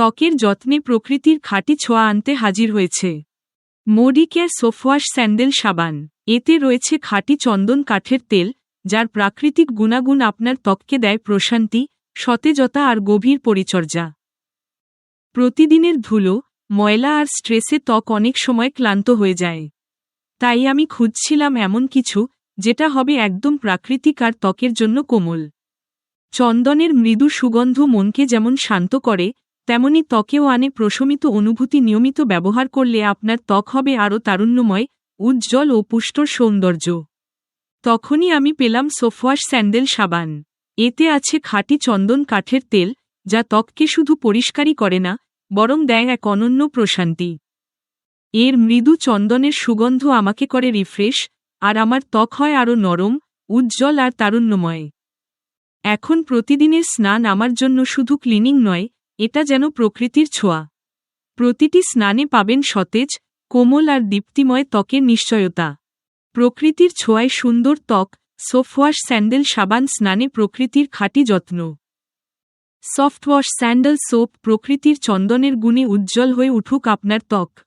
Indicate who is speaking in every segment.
Speaker 1: ত্বকের যত্নে প্রকৃতির খাঁটি ছোঁয়া আনতে হাজির হয়েছে। মোডিকেয়ার সোফওয়াশ স্যান্ডেল সাবান। এতে রয়েছে খাঁটি চন্দন কাঠের তেল, যার প্রাকৃতিক গুণাগুণ আপনার ত্বককে দেয় প্রশান্তি, সতেজতা আর গভীর পরিচর্যা। প্রতিদিনের ধুলো, ময়লা আর স্ট্রেসে ত্বক অনেক সময় ক্লান্ত হয়ে যায়। তাই আমি খুঁজছিলাম এমন কিছু, যেটা হবে একদম প্রাকৃতিক আর ত্বকের জন্য কোমল। চন্দনের মৃদু সুগন্ধ মনকে যেমন শান্ত করে তেমনি ত্বকেও আনে প্রশমিত অনুভূতি নিয়মিত ব্যবহার করলে আপনার ত্বক হবে আরও তারুণ্যময়, উজ্জ্বল ও পুষ্টর সৌন্দর্য। তখনই আমি পেলাম সোফওয়াশ স্যান্ডেল সাবান। এতে আছে খাঁটি চন্দন কাঠের তেল, যা ত্বককে শুধু পরিষ্কারই করে না, বরং দেয় এক অনন্য প্রশান্তি। এর মৃদু চন্দনের সুগন্ধ আমাকে করে রিফ্রেশ, আর আমার ত্বক হয় আরও নরম, উজ্জ্বল আর তারুণ্যময়। এখন প্রতিদিনের স্নান আমার জন্য শুধু ক্লিনিং নয় এটা যেন প্রকৃতির ছোঁয়া। প্রতিটি স্নানে পাবেন সতেজ, কোমল আর দীপ্তিময় ত্বকের নিশ্চয়তা। প্রকৃতির ছোঁয়ায় সুন্দর ত্বক, সোফওয়াশ স্যান্ডেল, সাবান, স্নানে প্রকৃতির খাঁটি যত্ন। সফটওয়াশ স্যান্ডেল সোপ প্রকৃতির চন্দনের গুণে উজ্জ্বল হয়ে উঠুক আপনার ত্বক।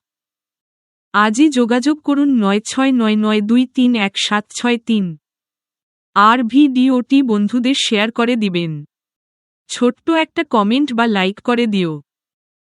Speaker 1: আজই যোগাযোগ করুন নয় ছয় নয় নয় দুই তিন এক সাত ছয় তিন। আর ভিডিওটি বন্ধুদের শেয়ার করে দিবেন। ছোট্ট একটা কমেন্ট বা লাইক করে দিও।